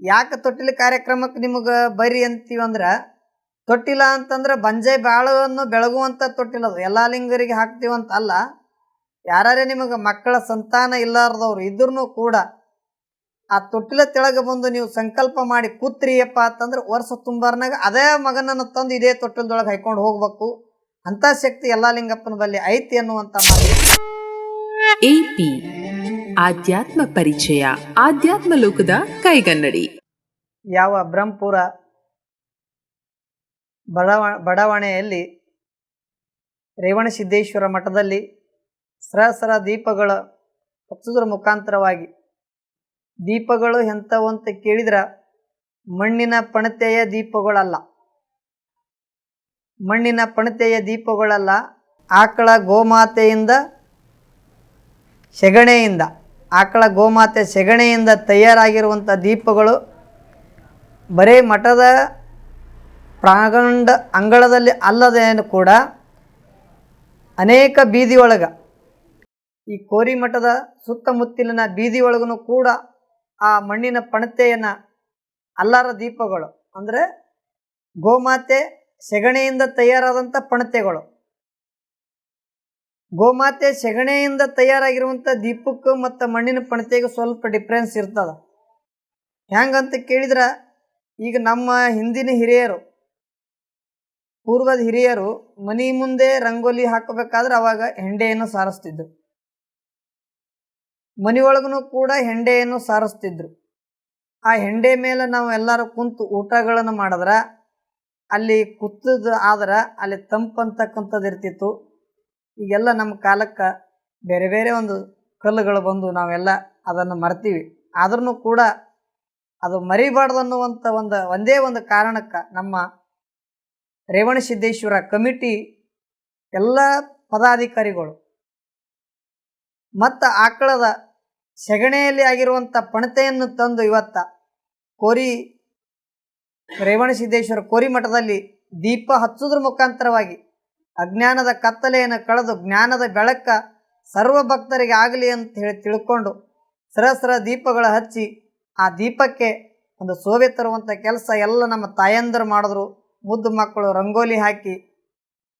ಯಾಕೆ ತೊಟ್ಟಿಲ ಕಾರ್ಯಕ್ರಮಕ್ಕೆ ನಿಮಗೆ ಬರ್ರಿ ಅಂತೀವಂದ್ರೆ ತೊಟ್ಟಿಲ ಅಂತಂದ್ರೆ ಬಂಜೆ ಬಾಳವನ್ನು ಬೆಳಗುವಂಥ ತೊಟ್ಟಿಲ ಅದು. ಎಲ್ಲ ಲಿಂಗರಿಗೆ ಹಾಕ್ತೀವಂತ ಅಲ್ಲ ಯಾರೇ ನಿಮಗೆ ಮಕ್ಕಳ ಸಂತಾನ ಇಲ್ಲಾರ್ದವ್ರು ಇದ್ರೂ ಕೂಡ ಆ ತೊಟ್ಟಿಲ ತೆಳಗೆ ಬಂದು ನೀವು ಸಂಕಲ್ಪ ಮಾಡಿ ಕೂತ್ರಿಯಪ್ಪ ಅಂತಂದ್ರೆ ವರ್ಷ ತುಂಬಾರ್ನಾಗ ಅದೇ ಮಗನನ್ನು ತಂದು ಇದೇ ತೊಟ್ಟಿಲದೊಳಗೆ ಹೈಕೊಂಡು ಹೋಗ್ಬೇಕು. ಅಂಥ ಶಕ್ತಿ ಎಲ್ಲ ಲಿಂಗಪ್ಪನ ಬಲ್ಲಿ ಐತಿ ಅನ್ನುವಂಥ ಮಾತು. ಆಧ್ಯಾತ್ಮ ಪರಿಚಯ, ಆಧ್ಯಾತ್ಮ ಲೋಕದ ಕೈಗನ್ನಡಿ. ಯಾವ ಬ್ರಹ್ಮಪುರ ಬಡವ, ಬಡಾವಣೆಯಲ್ಲಿ ರೇವಣಸಿದ್ದೇಶ್ವರ ಮಠದಲ್ಲಿ ಸಹಸ್ರ ದೀಪಗಳ ಹಚ್ಚುವುದರ ಮುಖಾಂತರವಾಗಿ ದೀಪಗಳು ಎಂಥವು ಅಂತ ಕೇಳಿದ್ರೆ ಮಣ್ಣಿನ ಪಣತೆಯ ದೀಪಗಳಲ್ಲ. ಮಣ್ಣಿನ ಪಣತೆಯ ದೀಪಗಳಲ್ಲ. ಆಕಳ ಗೋಮಾತೆಯಿಂದ ಸೆಗಣೆಯಿಂದ ಆಕಳ ಗೋಮಾತೆ ಸೆಗಣೆಯಿಂದ ತಯಾರಾಗಿರುವಂಥ ದೀಪಗಳು ಬರೀ ಮಠದ ಪ್ರಾಂಗಣ ಅಂಗಳದಲ್ಲಿ ಅಲ್ಲದೇನು ಕೂಡ ಅನೇಕ ಬೀದಿಯೊಳಗೆ ಈ ಕೋರಿ ಮಠದ ಸುತ್ತಮುತ್ತಲಿನ ಬೀದಿಯೊಳಗೂ ಕೂಡ ಆ ಮಣ್ಣಿನ ಪಣತೆಯನ್ನು ಅಲ್ಲಾರ ದೀಪಗಳು. ಅಂದರೆ ಗೋಮಾತೆ ಸೆಗಣೆಯಿಂದ ತಯಾರಾದಂಥ ಪಣತೆಗಳು. ಗೋಮಾತೆ ಸೆಗಣೆಯಿಂದ ತಯಾರಾಗಿರುವಂಥ ದೀಪಕ್ಕೆ ಮತ್ತು ಮಣ್ಣಿನ ಪಣತೆಗೆ ಸ್ವಲ್ಪ ಡಿಫ್ರೆನ್ಸ್ ಇರ್ತದೆ. ಹೆಂಗಂತ ಕೇಳಿದ್ರೆ, ಈಗ ನಮ್ಮ ಹಿಂದಿನ ಹಿರಿಯರು, ಪೂರ್ವದ ಹಿರಿಯರು ಮನಿ ಮುಂದೆ ರಂಗೋಲಿ ಹಾಕಬೇಕಾದ್ರೆ ಅವಾಗ ಹೆಂಡೆಯನ್ನು ಸಾರಿಸ್ತಿದ್ರು. ಮನೆಯೊಳಗೂ ಕೂಡ ಹೆಂಡೆಯನ್ನು ಸಾರಿಸ್ತಿದ್ರು. ಆ ಹೆಂಡೆ ಮೇಲೆ ನಾವು ಎಲ್ಲರೂ ಕುಂತು ಊಟಗಳನ್ನು ಮಾಡಿದ್ರೆ, ಅಲ್ಲಿ ಕುತ್ತದ ಆದ್ರೆ ಅಲ್ಲಿ ತಂಪು ಅಂತಕ್ಕಂಥದ್ದು ಇರ್ತಿತ್ತು ಈಗೆಲ್ಲ ನಮ್ಮ ಕಾಲಕ್ಕೆ ಬೇರೆ ಬೇರೆ ಒಂದು ಕಲ್ಲುಗಳು ಬಂದು ನಾವೆಲ್ಲ ಅದನ್ನು ಮರ್ತೀವಿ. ಆದ್ರೂ ಕೂಡ ಅದು ಮರಿಬಾರ್ದು ಅನ್ನುವಂಥ ಒಂದು, ಒಂದೇ ಒಂದು ಕಾರಣಕ್ಕೆ ನಮ್ಮ ರೇವಣಸಿದ್ದೇಶ್ವರ ಕಮಿಟಿ ಎಲ್ಲ ಪದಾಧಿಕಾರಿಗಳು ಮತ್ತು ಆಕಳದ ಸೆಗಣೆಯಲ್ಲಿ ಆಗಿರುವಂಥ ಪಣತೆಯನ್ನು ತಂದು ಇವತ್ತ ಕೋರಿ ರೇವಣಸಿದ್ದೇಶ್ವರ ಕೋರಿ ಮಠದಲ್ಲಿ ದೀಪ ಹಚ್ಚೋದ್ರ ಮುಖಾಂತರವಾಗಿ ಅಜ್ಞಾನದ ಕತ್ತಲೆಯನ್ನು ಕಳೆದು ಜ್ಞಾನದ ಬೆಳಕ ಸರ್ವ ಭಕ್ತರಿಗೆ ಆಗಲಿ ಅಂತ ಹೇಳಿ ತಿಳ್ಕೊಂಡು ಸರಸರ ದೀಪಗಳ ಹಚ್ಚಿ ಆ ದೀಪಕ್ಕೆ ಒಂದು ಶೋಭೆ ತರುವಂಥ ಕೆಲಸ ಎಲ್ಲ ನಮ್ಮ ತಾಯಂದರು ಮಾಡಿದ್ರು. ಮುದ್ದು ಮಕ್ಕಳು ರಂಗೋಲಿ ಹಾಕಿ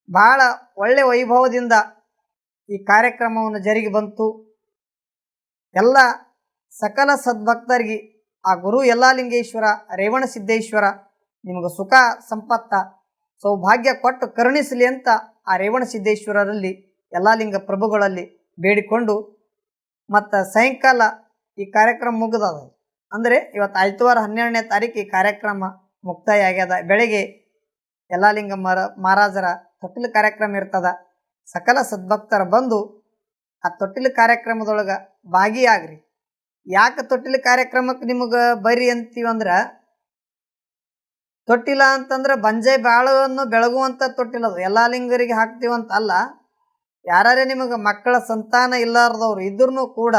ಭಾಳ ಒಳ್ಳೆಯ ವೈಭವದಿಂದ ಈ ಕಾರ್ಯಕ್ರಮವನ್ನು ಜರುಗಿ ಬಂತು. ಎಲ್ಲ ಸಕಲ ಸದ್ಭಕ್ತರಿಗೆ ಆ ಗುರು ಯಲ್ಲಾಲಿಂಗೇಶ್ವರ ರೇವಣಸಿದ್ದೇಶ್ವರ ನಿಮಗೆ ಸುಖ, ಸಂಪತ್ತ, ಸೌಭಾಗ್ಯ ಕೊಟ್ಟು ಕರುಣಿಸಲಿ ಅಂತ ಆ ರೇವಣ ಸಿದ್ದೇಶ್ವರರಲ್ಲಿ, ಎಲ್ಲ ಲಿಂಗ ಪ್ರಭುಗಳಲ್ಲಿ ಬೇಡಿಕೊಂಡು ಮತ್ತು ಸಾಯಂಕಾಲ ಈ ಕಾರ್ಯಕ್ರಮ ಮುಗಿದದ. ಅಂದರೆ ಇವತ್ತು ಆಯ್ತವಾರ ಹನ್ನೆರಡನೇ ತಾರೀಕು ಈ ಕಾರ್ಯಕ್ರಮ ಮುಕ್ತಾಯ ಆಗ್ಯದ ಬೆಳಗ್ಗೆ ಯಲ್ಲಾಲಿಂಗ ಮರ, ಮಹಾರಾಜರ ತೊಟ್ಟಿಲು ಕಾರ್ಯಕ್ರಮ ಇರ್ತದ. ಸಕಲ ಸದ್ಭಕ್ತರ ಬಂದು ಆ ತೊಟ್ಟಿಲು ಕಾರ್ಯಕ್ರಮದೊಳಗೆ ಭಾಗಿಯಾಗ್ರಿ. ಯಾಕೆ ತೊಟ್ಟಿಲು ಕಾರ್ಯಕ್ರಮಕ್ಕೆ ನಿಮಗೆ ಬರ್ರಿ ಅಂತೀವಂದ್ರೆ ತೊಟ್ಟಿಲ ಅಂತಂದ್ರೆ ಬಂಜೆ ಬಾಳವನ್ನು ಬೆಳಗುವಂಥ ತೊಟ್ಟಿಲ ಅದು. ಎಲ್ಲ ಲಿಂಗರಿಗೆ ಹಾಕ್ತೀವಂತ ಅಲ್ಲ. ಯಾರೇ ನಿಮಗೆ ಮಕ್ಕಳ ಸಂತಾನ ಇಲ್ಲಾರ್ದವ್ರು ಇದ್ರೂ ಕೂಡ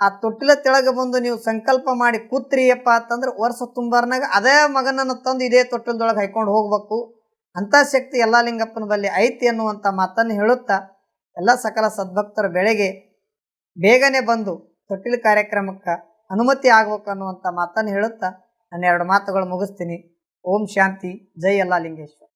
ಆ ತೊಟ್ಟಿಲ ತೆಳಗೆ ಬಂದು ನೀವು ಸಂಕಲ್ಪ ಮಾಡಿ ಕೂತ್ರಿಯಪ್ಪ ಅಂತಂದ್ರೆ ವರ್ಷ ತುಂಬಾರ್ನಾಗ ಅದೇ ಮಗನನ್ನು ತಂದು ಇದೇ ತೊಟ್ಟಿಲದೊಳಗೆ ಹೈಕೊಂಡು ಹೋಗ್ಬೇಕು. ಅಂಥ ಶಕ್ತಿ ಎಲ್ಲ ಲಿಂಗಪ್ಪನ ಬಳಿ ಐತಿ ಅನ್ನುವಂಥ ಮಾತನ್ನು ಹೇಳುತ್ತಾ ಎಲ್ಲ ಸಕಲ ಸದ್ಭಕ್ತರ ಬೆಳೆಗೆ ಬೇಗನೆ ಬಂದು ತೊಟ್ಟಿಲು ಕಾರ್ಯಕ್ರಮಕ್ಕೆ ಅನುಮತಿ ಆಗ್ಬೇಕು ಅನ್ನುವಂಥ ಮಾತನ್ನು ಹೇಳುತ್ತಾ ನನ್ನ ಎರಡು ಮಾತುಗಳು ಮುಗಿಸ್ತೀನಿ. ಓಂ ಶಾಂತಿ ಜೈ ಎಲ್ಲ ಲಿಂಗೇಶ್ವರ.